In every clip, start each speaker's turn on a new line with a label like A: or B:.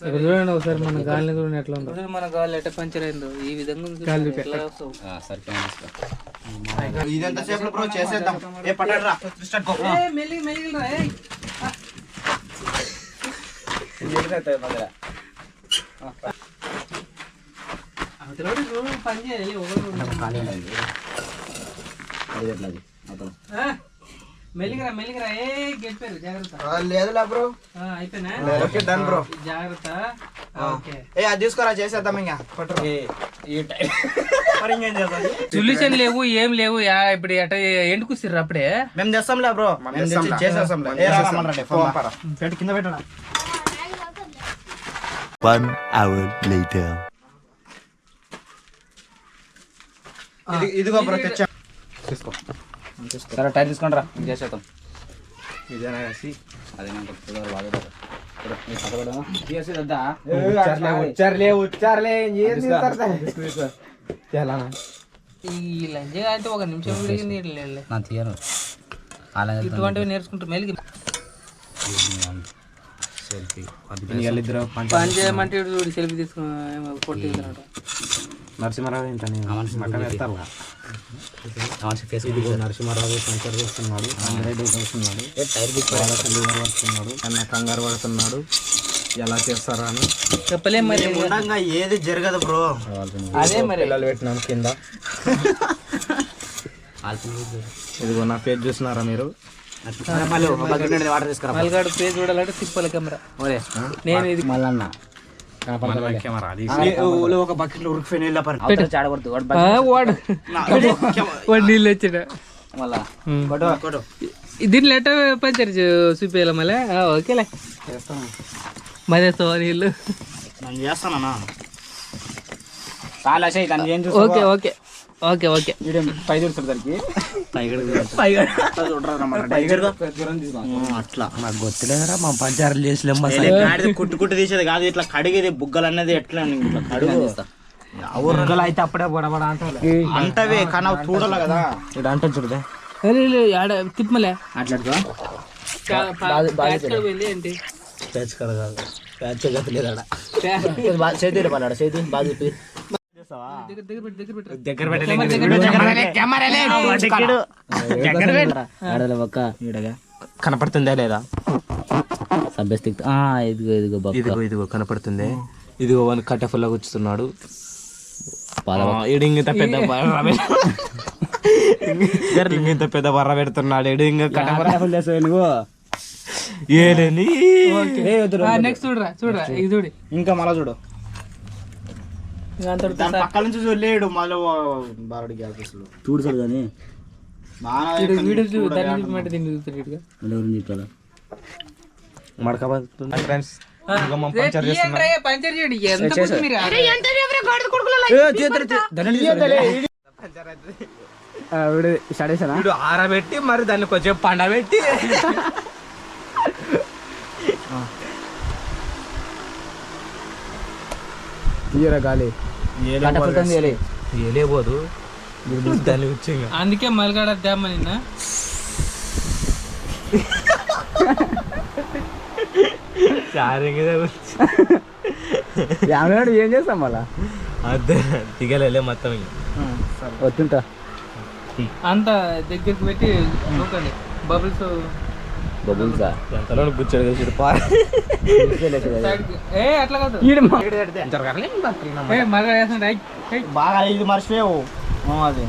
A: ఇక్కడ చూడండి ఒకసారి మన గాలిని చూడండి ఎట్లా ఉందో మన గాలి ఎట్ట పంచర్ అయిందో ఈ విధంగా
B: ఇదంతా సేపు బ్రో చేసేద్దాం. ఏ స్టార్ట్
A: రా, పని చేయాలి ఒకరు ఆ, మెల్లిగా రా, మెల్లిగా రా. ఏయ్, గెలిపారు. జాగ్రత్త.
B: లేదులే బ్రో.
A: ఆ, అయిపోయినా?
B: Okay done bro.
A: జాగ్రత్త. ఓకే.
B: ఏ అది తీసుకోరా చేసేద్దాం ఇంకా.
A: సొల్యూషన్ లేవు ఏం లేవు. యా ఇప్పుడు ఎట ఎండుకుసిర్రు అప్పుడే?
B: మేము చేస్తాంలే బ్రో. చేసేస్తాంలే. ఏ కింద
C: One hour later.
B: ఇదిగో బ్రో తెచ్చా.
D: తీసుకో. సరే టైర్ తీసుకొని రా. చేసేద్దాం.
B: వేసి
D: అదే బాగా
A: ఈ లంజగా అయితే ఒక నిమిషం
D: నా తీయను.
A: ఇటువంటివి నేర్చుకుంటారు.
D: సెల్ఫీ.
A: పని చేయమంటే చూడు సెల్ఫీ
B: నరసింహారావు ఏంటని? మటన్ వేస్తారు నరసింహారావు సంచర్ చేస్తున్నాడు అందరెడ్డి వస్తున్నాడు లివర్ పడుతున్నాడు అన్న కంగారు పడుతున్నాడు. ఎలా చేస్తారా అని.
A: చెప్పలేం మరి.
B: ఏది జరగదు బ్రో.
A: అదే మరి.
B: పిల్లలు పెట్టినాను కింద. ఇదిగో నా పేజ్ చూస్తున్నారా మీరు?
D: వాటర్ తీసుకురా.
A: మల్గాడు పేజ్ చూడాలంటే తిప్పల కెమెరా. నేను ఇది
D: మళ్ళన్న
B: కెమెరా ఒక బకెట్లో ఉరికిపోయిన వెళ్ళా పని
D: అవతల చాడగొడుతు వాడు
A: ఆ, వాడు. వాడు నీళ్ళు
D: మళ్ళా.
A: దీంట్లో ఎట్ట పంచర్ చూపించాలి మళ్ళీ? ఆ, ఓకేలే. మదేస్తావా నీళ్ళు?
B: నేను చేస్తానా
D: దాన్ని చూస్తా
A: ఓకే. Okay okay.
D: పై చూస్తారు దానికి?
B: అట్లా.
D: నాకు గొత్తులేదురా మా పంచారులు చేసిలేం
B: కుట్టు కుట్టు తీసేది కాదు ఇట్లా కడిగేది బుగ్గలు అనేది ఎట్లా ఇట్లా కడుగు.
D: బుగ్గలు అయితే అప్పుడే బడబడ అంటే
B: అంటవే కానీ అవి చూడాలి కదా.
D: ఇక్కడ అంటే చూడదే
A: ఆడ తిప్పలే
D: అట్లా
A: ఏంటి?
D: ప్యాచ్ కడ కాదు. ప్యాచ్ చేతి పడాడు చేతి బాగా చెప్పి
A: దగ్గర
B: కనపడుతుందా లేదా?
D: ఇదిగో ఇదిగో బక్క.
B: ఇదిగో ఇదిగో కనపడుతుంది. ఇదిగో వన్ కట్టెఫుల్లా కూర్చుతున్నాడు ఇంత పెద్ద ఇంత పెద్ద బర్ర పెడుతున్నాడు. ఈడు ఇంకా కట్టె
D: నువ్వు?
B: ఏలేని.
A: నెక్స్ట్ చూడరా చూడరా. ఇది చూడు.
B: ఇంకా మళ్ళా చూడు. దాని పక్క నుంచి చూడలేడు మళ్ళీ
D: చూడు సార్ కానీ
B: మడకబడుతుంది. ఫ్రెండ్స్ ఆరబెట్టి మరి దాన్ని కొంచెం పండబెట్టి. తీయరా గాలి దాన్ని ఇంకా
A: అందుకే మలగాడ డ్యామ్ నిన్న
B: చారింగ్
D: ఏం చేస్తాం మళ్ళా?
B: అదే దిగలే మొత్తం
D: వస్తుంటా
A: అంత దగ్గరికి పెట్టి నూకండి బబుల్స్
D: బబుల్సా?
B: ఎంతలో పా.
A: ఏ అట్లా కాదు. ఏ.
B: బాగా ఇది మర్చిపోయావు. అది.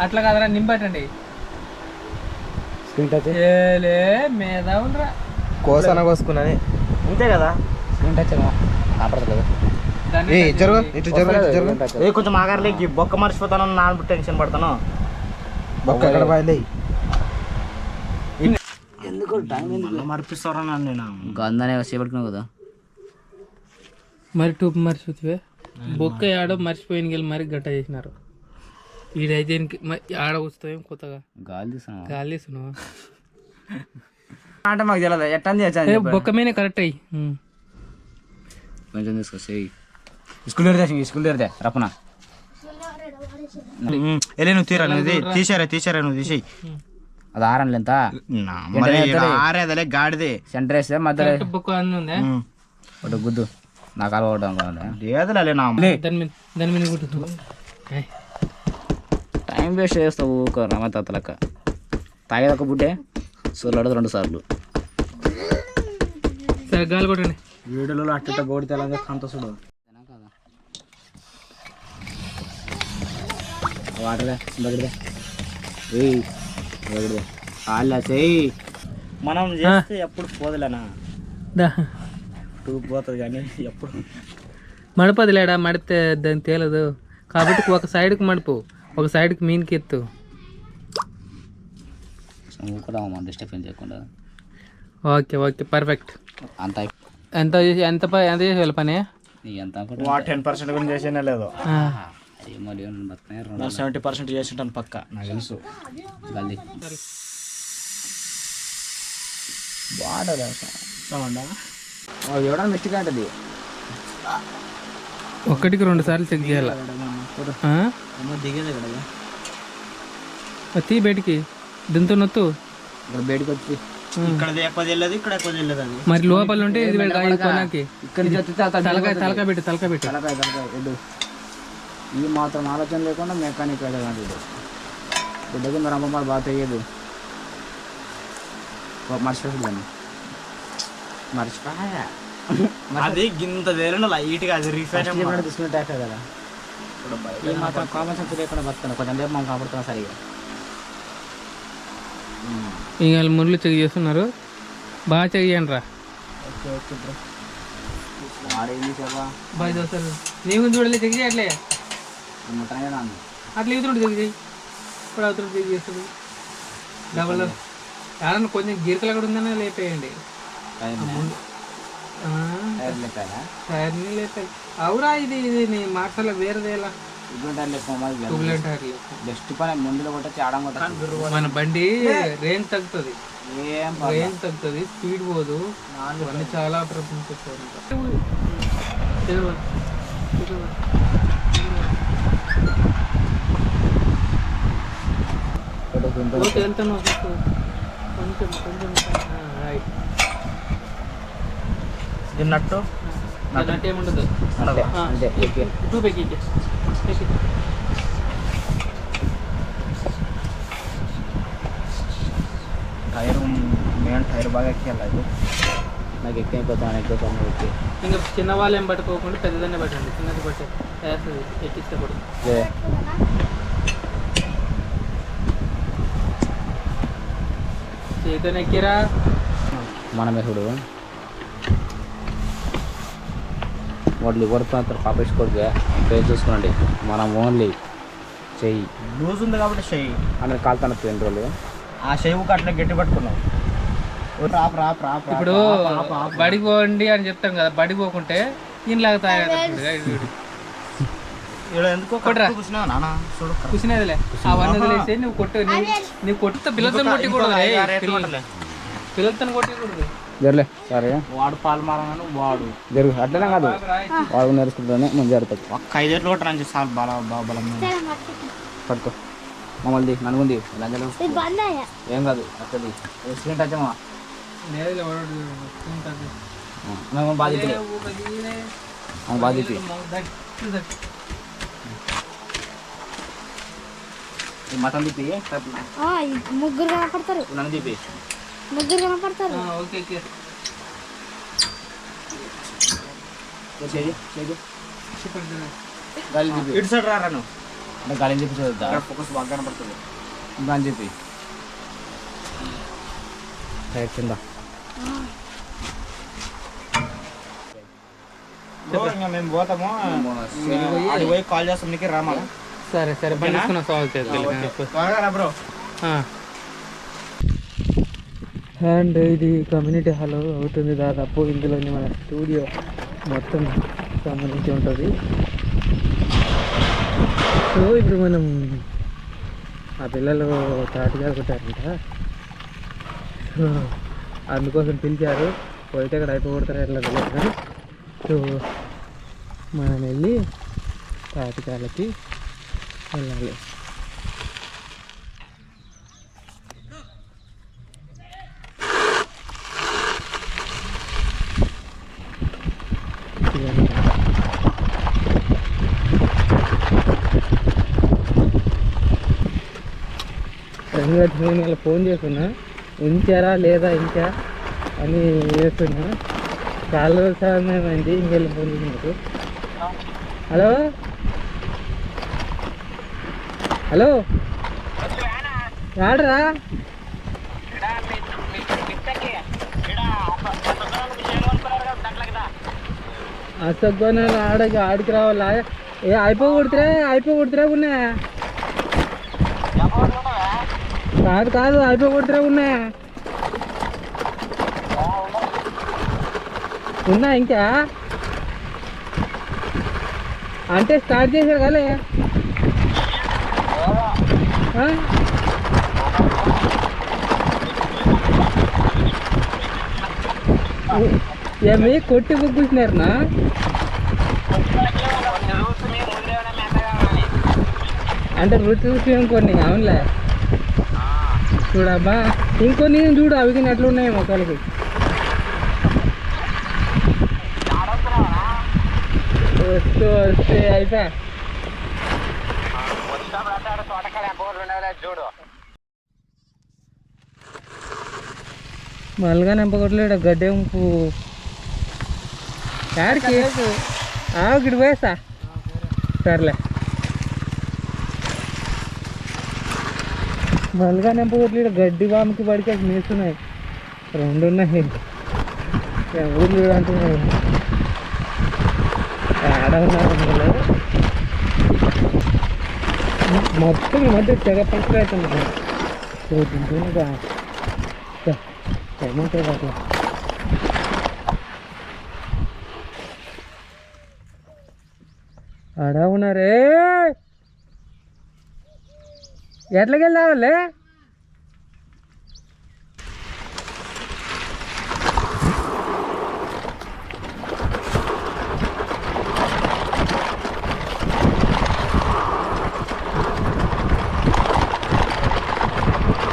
A: అట్లా కాదురా నింపటండి.
D: స్క్రీన్ టచ్
A: ఏలే మీద ఉండరా.
B: కోసన కోసుకున్నది అంతే కదా?
D: స్క్రీన్ టచ్ కాపడదు
A: దాన్ని
B: జరుగు ఇటు జరుగు ఇటు జరుగు. ఏ కొంచెం ఆగారులేకి బొక్క మర్చిపోతాను నాన్న టెన్షన్ పడతాను. బొక్క ఎక్కడ
D: ఎందుకు టైం
B: మర్పిస్తారా నన్ను నేను?
D: గంధానే చేపట్టుకున్నావు కదా.
A: మరి టూప్ మర్చిపోతే బొక్క ఆడ మర్చిపోయిన గెలి మరి గట్ట చేసినారు. ఈడైతే ఆడ వస్తాయేం కొత్తగా.
D: గాలి తీస్తున్నావా?
A: గాలి?
D: అంటే మాకు తెలియదు ఎట్టా
A: బొక్క మీనే కరెక్ట్ అయ్యి.
D: కొంచెం తీసుకో చెయ్యి. స్కూల్ ఎడితే స్కూల్ ఎడితే
B: వెళ్ళి నువ్వు తీరా నువ్వు తీసారా తీసారా నువ్వు తీసేయి.
D: అది ఆరన్లు ఎంత
B: నా మరి ఆరేదలే గాడిదే.
D: సెంటర్ వేస్తే మధ్యలో
A: బుక్ అన్నీ ఉందా.
B: ఉమ్.
D: ఒకటి గుద్దు. నాకు అలవాటు
B: లేదులే నా
A: దాని మీద దాని మీద కుట్టు ఏయ్,
D: టైం వేస్ట్ చేస్తావు ఊక రమతలక తాగేదొక బుడ్డే సూర్యుడు రెండు సార్లు.
A: సరే గాలి కొట్టండి.
B: వీడియోలో అట్ట గోడి తెలంగా కంతసుడు
D: వాటరే
B: మనం చేస్తే ఎప్పుడు పోదులేనా?
A: దా.
B: టూ పోతుంది కానీ ఎప్పుడు?
A: మడపది లేడా మడితే దాన్ని తేలదు. కాబట్టి ఒక సైడ్కి మడుపు ఒక సైడ్కి మీన్కి ఎత్తు
D: డిస్టర్బెన్స్ చేయకుండా.
A: Okay okay perfect.
D: అంత
A: ఎంత ఎంత ఎంత చేసేవాళ్ళ పని?
D: ఎంత
B: టెన్ పర్సెంట్ కూడా చేసేనే లేదు.
A: ఆ,
D: ఏమో బతున్నాయి
B: సెవెంటీ పర్సెంట్ చేసింటాను పక్క. నాకు తెలుసు.
D: గల్లి ఎవడన్నా మెచ్చిగా ఉంటుంది
A: ఒకటికి రెండు సార్లు చెక్ చేయాలి? ఆ?
B: దిగేది కదా.
A: తీ బయటికి. దీంతో నొత్తు.
D: బయటకు వచ్చి.
A: మరి లోపల ఉంటే ఇది కొనాకి. తలకాయ తలకాయ పెట్టు తలకాయ పెట్టు.
D: తలకాయ తలకాయ ఈ మాత్రం ఆలోచన లేకుండా మెకానిక్ అడగండి బిడ్డ కింద రమ్మమ్మ బాగా తెయ్యదు మర్చిపోయింది మర్చిపోయా
B: అది గింత తేలిన లైట్గా అది రీఫైన్
D: తీసుకునే ట్యాక్ కదా. ఈ మాత్రం కామన్ సెన్స్ లేకుండా బతుకున్నా కొంచెం లేపు మనం కాపాడుతున్నాం సరిగా.
A: ఇంక వాళ్ళు ముళ్ళు చెక్ చేస్తున్నారు. బాగా చెక్ చేయండి రా.
D: Okay okay bro. వాడేంది
A: బాయ్ దోస్తారు నీవు చూడలే చెక్ చేయట్లే. అట్లా ఇతరుడు చెక్ చేయి ఇప్పుడు అవతరుడు చెక్ చేస్తుంది డబల్ ఎవరన్నా కొంచెం గీరకలు అక్కడ ఉందనే లేపేయండి. టైర్ని లేపాయి. అవురా ఇది ఇది నీ మార్చాల వేరేదేలా
D: బెస్ట్ పని ముందులో కొట్టచ్చు ఆడం కొట్టచ్చు.
A: మన బండి రేంజ్ తగ్గుతుంది.
D: ఏం
A: రేంజ్ తగ్గుతుంది స్పీడ్ పోదు. అన్ని చాలా వెళ్తాను కొంచెం కొంచెం రైట్
B: తిన్నట్టు
A: అన్నట్టు ఏముండదు ఆ.
D: అంతే ఓకే
A: టూ పెక్కి
B: టైర్ మెయిన్ టైర్ బాగా ఎక్కియాలి
D: నాకు ఎక్కువ అయిపోతాను ఎక్కువ సమయం ఓకే.
A: ఇంకా చిన్న వాళ్ళు ఏం పట్టుకోకుండా పెద్దదాన్నే పట్టండి. చిన్నది పట్టే. వేస్తుంది ఎక్కిస్తే కూడా
D: లే.
A: చేతితో ఎక్కిరా
D: మనమే చూడు వాళ్ళు కొడుతున్నారు పాపేసుకోడుగా. పేరు చూసుకోండి. మనం ఓన్లీ చెయ్యి.
B: లూజ్ ఉంది కాబట్టి చెయ్యి.
D: అనేది కాలుతాను రెండు రోజులు.
B: ఆ చెయ్యి అట్లా గట్టి పట్టుకున్నావు ఓ రాప్ రాప్ రాప్ రాప్,
A: ఇప్పుడు. బడికి పోండి అని చెప్తాం కదా బడికి పోకుంటే ఈయనలాగా తయారు
B: ఈడ ఎందుకో
A: కొట్రా.
B: కట్టు
A: అవన్నీ వదిలేసి నువ్వు కొట్టు నీ- నీవు కొట్టు పిల్లలతో. పిల్లలతో
D: జరలే సరే.
B: వాడు పాలు మారగాను వాడు.
D: జరుగు అట్లనే కాదు. వాడు నేర్చుకుంటానే ముందు జరుగుతుంది
B: ఒక్క చాలు
D: పట్టుకో. మమ్మల్ని నన్ను ఉంది లంజలు ఏం కాదు స్క్రీన్ టచ్ అమ్మా
A: లేదులే, వాడు ఉంటుంది.
D: మేము బాధ్యత
A: ఏ ఊక దీనే.
D: అవును బాధ్యత
A: దట్, దట్.
D: మటన్ తిప్పి
E: ముగ్గురు కనపడతారు
D: నన్ను తిప్పి
E: ముగ్గురు కనపడతారు
A: ఆ, ఓకే ఓకే
D: చేయి చేయి
A: చెప్పండి
D: గాలి తిప్పి
B: ఇటు సైడ్ రారా నువ్వు
D: అంటే గాలిని చెప్పి చూద్దా
B: ఫోకస్ బాగా కనపడుతుంది
D: దాని చెప్పి సైడ్ కింద
B: ఇంకా మేము పోతాము. అది పోయి కాల్ చేస్తాం నీకు రామా?
A: సరే సరే బండి తీసుకున్నా సాల్వ్ చేద్దాం
B: బ్రో.
A: అండ్ ఇది కమ్యూనిటీ హాల్ అవుతుంది దాదాపు ఇందులోని మన స్టూడియో మొత్తం సంబంధించి ఉంటుంది. సో ఇప్పుడు మనం ఆ పిల్లలు తాటిగా కొట్టారంట. సో అందుకోసం పిలిచారు. పోయితే అక్కడ అయిపోగొడతారు ఎట్లా తెలియదు సో మనం వెళ్ళి తాటికాలకి వెళ్ళాలి. నేను ఇలా ఫోన్ చేస్తున్నా ఉంచారా లేదా ఇంకా అని చేస్తున్నా చాలా సమయమైంది ఇంకెళ్ళి ఫోన్ చేసినట్టు హలో? హలో? రాడరా? అసగ్గోన ఆడకి ఆడికి రావాలా? ఏ అయిపోకూడదురా అయిపోకూడదురా ఉన్నా. కాదు కాదు అయిపోకూడదురా ఉన్నా. ఉన్నా ఇంకా? అంటే స్టార్ట్ చేశారు కదా ఏమి కొట్టి బుక్కున్నారనా అంటే రుచి చూసి ఇంకొన్ని అవునులే. చూడబ్బా ఇంకొన్ని చూడు అవి కానీ ఎట్లా ఉన్నాయి మొక్కలకి. వస్తూ వస్తే అయిపోయా మళ్ళీగా నింపకొట్టలేడు గడ్డే ఇంపు యాడికి? ఇక్కడికి పోయేస్తా. సర్లే. మళ్ళగా నింపకొట్టలేడు గడ్డి వామికి పడికి అవి మేస్తున్నాయి. రెండు ఉన్నాయి ఎవరు చూడంటున్నాయి ఆడ ఉన్నారు అందులో. మొత్తం ఈ మధ్య తెగ పక్కన అవుతుంది చూద్దాం ఏమంటారు అట్లా ఆడ ఉన్నారే ఎట్లకి వెళ్ళావాలే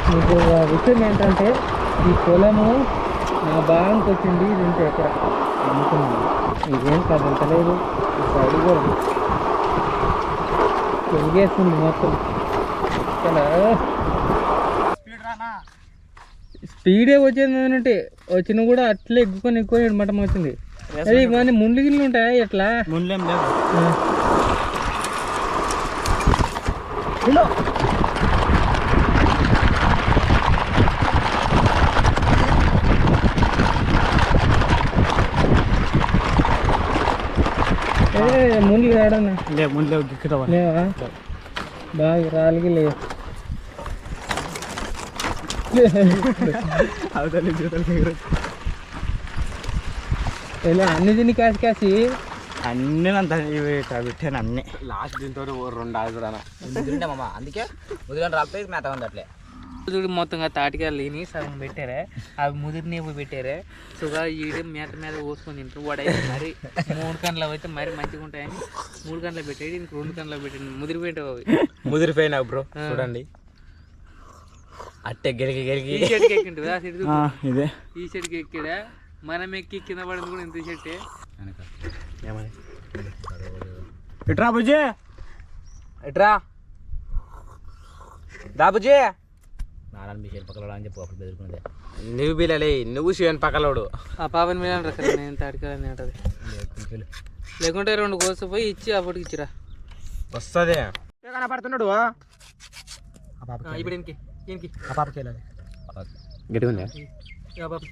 A: మీకు ఒక విషయం ఏంటంటే ఈ పొలము నా భాగంకి వచ్చింది ఇది ఇంత ఎకరా. అమ్ముకున్నాను ఇదేం కదలతలేదు ఈ సైడ్ కూడా తిరిగేస్తుంది మొత్తం. ఇక్కడ స్పీడే వచ్చింది అంటే వచ్చిన కూడా అట్లే ఎక్కుకొని ఎక్కువ మటం వచ్చింది. అది మన ముండ్లు గిన్నెలు ఉంటాయా ఎట్లా?
B: ముందులేం లేదు
A: ముందు రాడన్నా
B: లే ముందులే గిక్కుతావా
A: లేవా? బాగా రాలికి లే.
B: అవతలి జీవితాలు
A: ఇలా అన్ని తిని కాసి కాసి.
B: అన్నీ అంత ఇవి పెట్టాను అన్నీ. లాస్ట్ దీంతో రెండు కూడా
D: ముదిరింటే మామ? అందుకే ముదిరిని రాకపోతే మేత ఉంది అట్లే.
A: చూడు మొత్తంగా తాటికాయలు లేని సగం పెట్టారే. అవి ముదిరిని పెట్టారే. సుగా ఈడు మేత మీద పోసుకొని తింటారు. వాడు మరి మూడు కండ్లు అయితే మరి మంచిగా ఉంటాయని మూడు కండ్లు పెట్టాడు ఇంక రెండు కండ్లు పెట్టాడు. ముదిరిపోయేటవి అవి.
B: ముదిరిపోయినా బ్రో చూడండి. అట్టే గెలిగి గెలిగి
A: ఈ చెట్టుకి ఎక్కిండు ఆ చెట్టు
B: ఇదే.
A: ఈ చెట్టుకి ఎక్కాడా? మనం ఎక్కి కింద పడింది కూడా ఇంత చెట్టే
B: ఇట్రా బుజ్జి.
D: ఎట్రా దా బుజ్జి. నాన్న మీ పక్కన అని చెప్పు అప్పుడు బెదురుకునేది
B: నువ్వు బిల్లలే నువ్వు శివన్ పక్కలోడు.
A: ఆ పాపని మీద నేను లేకుంటే రెండు కోసపోయి ఇచ్చి అప్పటికి ఇచ్చిరా.
B: వస్తుంది. కనపడుతున్నాడు?
A: ఇప్పుడు ఇంకి ఇంకి
B: ఆ పాపకి వెళ్ళాలి. ఉందా?
A: ఆ పాప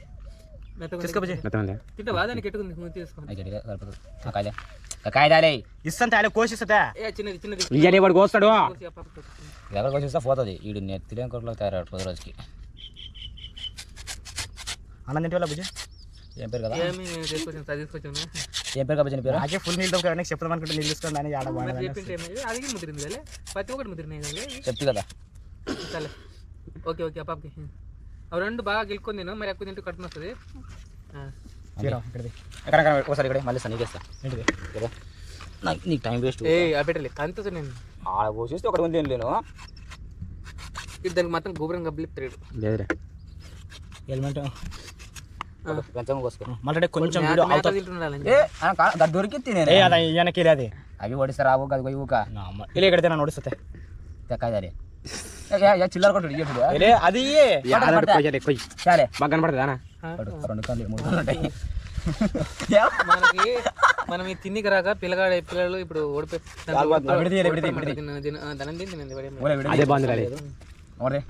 B: ఇస్తాను కోసిస్తా
A: ఏ చిన్నది చిన్నది.
B: వాడు కోస్తాడు.
D: ఎవరికి చూస్తే పోతుంది. వీడు నేను తెలియని కొరకు తయారు పది రోజుకి
B: అన్నం తింటే వాళ్ళ బుజ్జి
D: ఏం పేరు కదా?
A: నేను అది
D: ఏం పేరు కాబట్టి పేరు?
B: నాకే ఫుల్ నీళ్ళు దొరకడానికి చెప్తాం అనుకుంటే నీళ్ళు తీసుకోండి అని ఆడ?
A: అది ముదిరింది కదా ప్రతి ఒక్కటి ముదిరినాయి కదా
D: చెప్తు కదా.
A: సరే. ఓకే ఓకే పాపకి. అవి రెండు బాగా గెలుకొని తిను. మరి ఎక్కువ తింటే కట్టున వస్తుంది
D: ఒకసారి ఇక్కడ. మళ్ళీ సన్ని చేస్తా
B: ఏంటిది?
D: కదా నాకు నీకు టైం వేస్ట్
A: ఏ పెట్టలే నేను
B: ఆడ పోసేస్తే ఒకటి ఉంది లేను
A: దానికి మాత్రం గోపురం గబ్బలిపుతాడు
D: లేదురే.
B: హెల్మెట్
D: కొంచెం కోసుకో
B: మళ్ళీ కొంచెం వీడియో అవుతా అది దొరికింది
D: ఏ అది వెనక్కి అది.
B: అవి ఓడిస్తే రావు ఊక.
D: ఇలా ఇక్కడ నన్ను ఓడిస్తే
B: చిల్లర కొట్టు ఇయ్యడు
D: అది బాగా కనపడుతుందా
B: రెండు కళ్ళు మూడు కళ్ళు ఉంటాయి.
A: మనకి మనం ఈ తిన్నికి రాక పిల్లగాడ పిల్లలు ఇప్పుడు ఓడిపోయి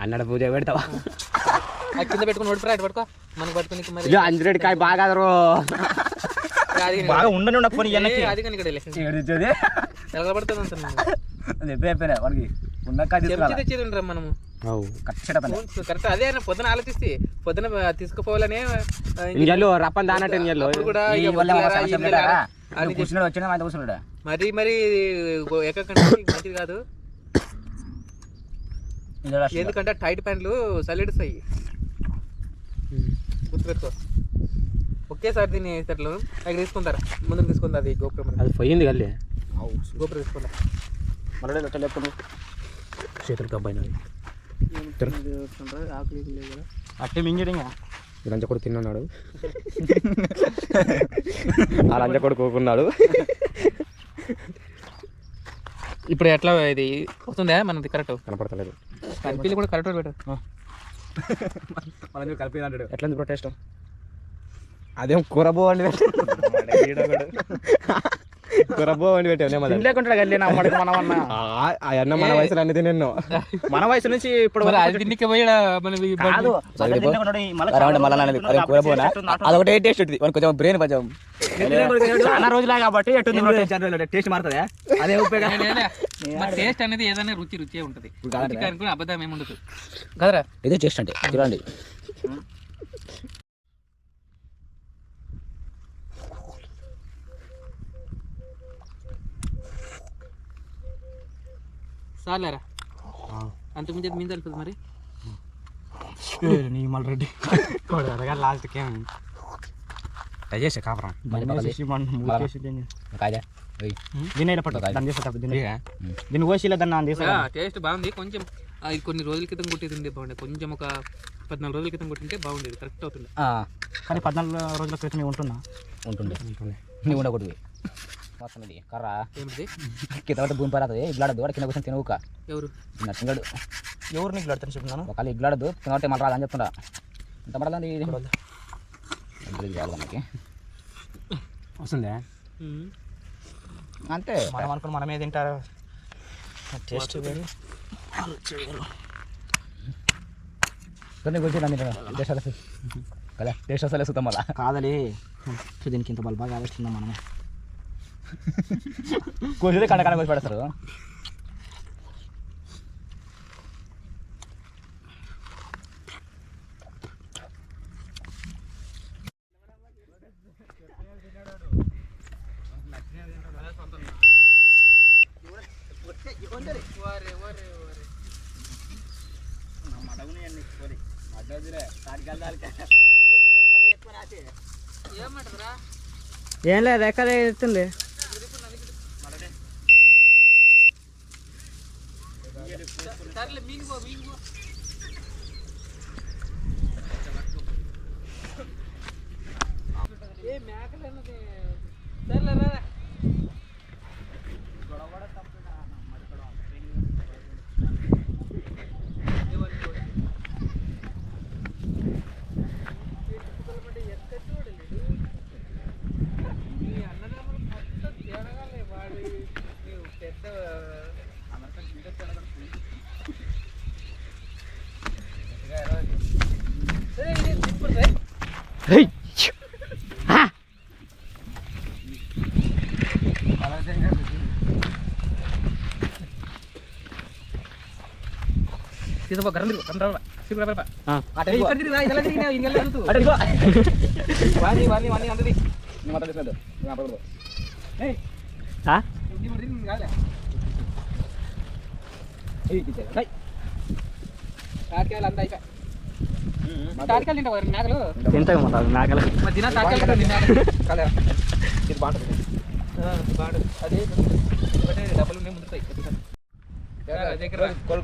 D: అన్నాడు పూజ పెడతావా?
A: ఆ. కింద పెట్టుకుని ఓడిపోయి అటు పట్టుకో. మనకు పట్టుకుని మరి
D: కాయ బాగా
B: బాగా ఉండని ఉండకపోయి
A: అది కానీ ఇక్కడ ఎలగబడుతుంది అంత
B: అది చెప్పి అయిపోయినా వాడికి ఉన్న కాదు
A: చెంచి తెచ్చేది ఉండరా మనము
B: కచ్చట పని
A: కరెక్ట్ అదే పొద్దున ఆలోచిస్తే పొద్దున తీసుకుపోవాలనే
D: రప్పని దానట్టు
A: కూడా
B: కూర్చున్నాడు వచ్చినా కూర్చున్నాడా?
A: మరి మరి ఎక్కకంటే మంచిది కాదు. ఎందుకంటే టైట్ ప్యాంట్లు సలిడిస్తాయి గుర్తుపెట్టుకో. ఒకేసారి దీన్ని ఇతరులు అక్కడ తీసుకుంటారు? ముందుకు తీసుకుంది అది గోపురం.
D: అది పోయింది కల్లి
A: గోపురం తీసుకుంటా
B: మళ్ళీ లేపుకుంటూ
D: చేతులు కబ్బాయినది
B: అట్టే మింగడం
D: లంచ కొడుకు తిన్నాడు. ఆ లంచ కొడుకు కోకున్నాడు
A: ఇప్పుడు ఎట్లా ఇది వస్తుందా? మనది కరెక్ట్
D: కనపడతలేదు.
A: కనిపించి కూడా కరెక్ట్ పెట్టు.
B: మళ్ళీ కలిపి అంటాడు
D: ఎట్లా ఉంది ప్రొటెస్ట్ అదేం కూరబో అని పెట్టావు
B: అమ్మడికి మనం అన్న
D: అన్న మన వయసులో అన్ని తిన్నాను
B: మన వయసు నుంచి ఇప్పుడు
D: అదొకటే టేస్ట్ ఉంటుంది కొంచెం బ్రెయిన్ కొంచెం
B: చాలా రోజులే కాబట్టి ఎట్టుంది టేస్ట్ మారుతుందా? అదే
A: టేస్ట్ అనేది ఏదైనా రుచి రుచి ఉంటది. అబద్ధం ఏమి ఉండదు కదరా.
D: ఇదే టేస్ట్ అంటే చూడండి
A: చాలేరా అంతకుమించి అది మీద తెలుపుతుంది మరి?
B: మళ్ళీ రెడ్డి
D: లాస్ట్కి ఏం చేసే కాపురం. కాజా
B: దీని పట్టు దాన్ని. తీస్తా దీన్ని దీన్ని కోసి దాన్ని. నాన్న తీస్తా
A: టేస్ట్ బాగుంది. కొంచెం కొన్ని రోజుల క్రితం కొట్టేది బాగుండే. కొంచెం ఒక పద్నాలుగు రోజుల క్రితం కొట్టింటే బాగుండేది. కరెక్ట్ అవుతుంది
B: కానీ పద్నాలుగు రోజుల క్రితం నేను ఉంటున్నా
D: ఉంటుండే. నువ్వు ఉండకూడదు. మొత్తం ఇది కర్ర
A: ఏమిటి
D: కింద భూమి పడుతుంది ఇగ్లాడదు వాడు కింద కూర్చొని తినవుక
A: ఎవరు
D: నచ్చింగాడు
B: ఎవరు నీకు పెడతాను చెప్తున్నాను
D: ఒకవేళ ఇగ్లాడదు పడితే మళ్ళీ రాదని చెప్తుండా ఎంత పడదండి ఇది కాదు మనకి వస్తుందా. అంతే
B: మనం అనుకుని మనమే తింటారు టేస్ట్
D: కొన్ని టేస్ట్ వస్తుంది కదా టేస్ట్ మళ్ళా
B: కాదలే దీనికి ఇంత బల్ బాగా ఆలోచిస్తున్నాం మనమే
D: కోసితే కండ కండ కోసి పెడతారు
B: ఏం లేదు ఎక్కడ ఎత్తుంది
A: సర్లే మీకు పో, మీకు పో. ఏ మేకలు అన్నది సర్లే రా తీసుకో గరం తిరుగు గరం రావా తిరుగు రావా
D: అటు
A: ఇక్కడ తిరిగి రా ఇలా తిరిగి ఇంకెళ్ళి వెళ్తూ
D: అటు ఇదిగో.
A: వాణి వాణి వాణి అందది
D: నువ్వు మాత్రం తీసుకెళ్ళు. నువ్వు అప్పుడు పడు.
A: ఏయ్
B: ఆ?
A: నీ ముడి నేను కాదులే
D: ఏయ్, ఇచ్చేయ్. ఏయ్.
A: తాటికాయలు అంతా అయిపోయి తాటికాయలు తింటావు మేకలు?
B: తింటాయి మేకలు.
D: ఇది బాగుంటుంది
A: అదే ఒకటే డబ్బులు ఉన్నాయి దగ్గర దగ్గర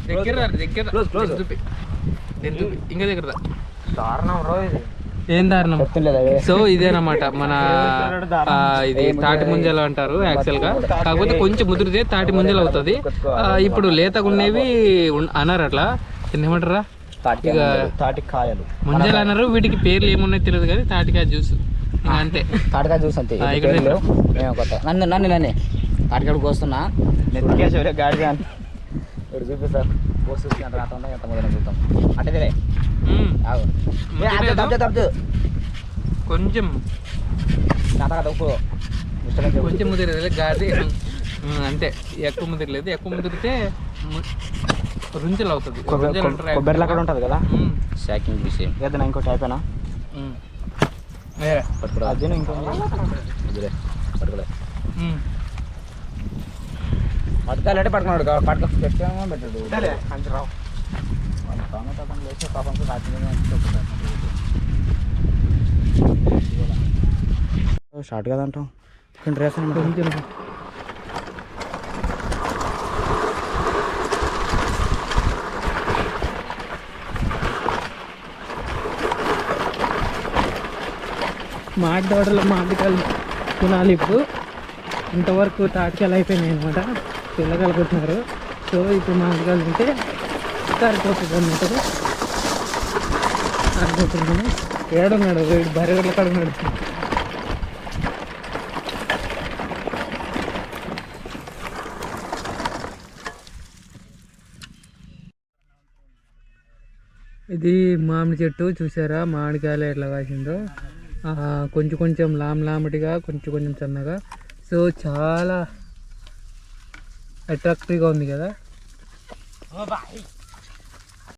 A: దగ్గర. ఇంకా దగ్గర.
B: దారుణం రో ఇది.
A: ఏం దారుణం? సో ఇదేనమాట మన ఆ, ఇది తాటి ముంజలు అంటారు యాక్చువల్గా కాకపోతే కొంచెం ముదిరితే తాటి ముంజలు అవుతుంది. ఇప్పుడు లేతగా ఉండేవి అన్నారు అట్లా ఏమంటారా
D: తాటి
A: ఇక
D: తాటి కాయలు
A: ముంజలు అన్నారు వీటికి పేర్లు ఏమున్నాయో తెలియదు కానీ తాటికాయ జ్యూస్. అంతే.
D: తాటికాయ జ్యూస్ అంతే. నన్ను నన్ను నన్ను తాటికాడికి వస్తున్నా నెత్తికేసి గాడి ఇక్కడ చూపిస్తారు? పోస్ట్ ఎంత ఉందో ఎంత మొదలు చూద్దాం. అంటే
A: కొంచెం.
D: నాతగా తప్పు
A: కొంచెం ముదిరేది గాది మ్మ్, అంతే. ఎక్కువ ముదిరలేదు. ఎక్కువ ముదిరితే రుంజలు అవుతుంది.
D: కొబ్బరిలో అక్కడ ఉంటుంది కదా. షాకింగ్ విషయం ఏదైనా ఇంకోటి అయిపోయినా?
A: మ్మ్. ఏ.
D: పట్టుకోరా. అదే
A: మ్మ్.
D: పట్టుకోవాలంటే పట్టుకున్నాడు పట్టుకో. పెట్టామో పెట్టాడు. వాళ్ళ పాపం లేచి పాపం షార్ట్ కదా అంటాం డ్రెస్
A: మాటి తోటలో మామిడికాయలు తినాలి ఇప్పుడు. ఇంతవరకు తాటికాయలు అయిపోయినాయి అనమాట పిల్లకాయలు కొట్టినారు సో ఇప్పుడు మామిడికాయలు తింటే సరిపోతుంది అన్నమాట సరిపోతుంది ఏడున్నాడు వీడు బరిగడ్ల కాడ ఉన్నాడు. ఇది మామిడి చెట్టు చూసారా? మామిడికాయలు ఎట్లా కాసిందో. కొంచెం కొంచెం లామ్ లామటిగా కొంచెం కొంచెం సన్నగా. సో చాలా అట్రాక్టివ్గా ఉంది కదా?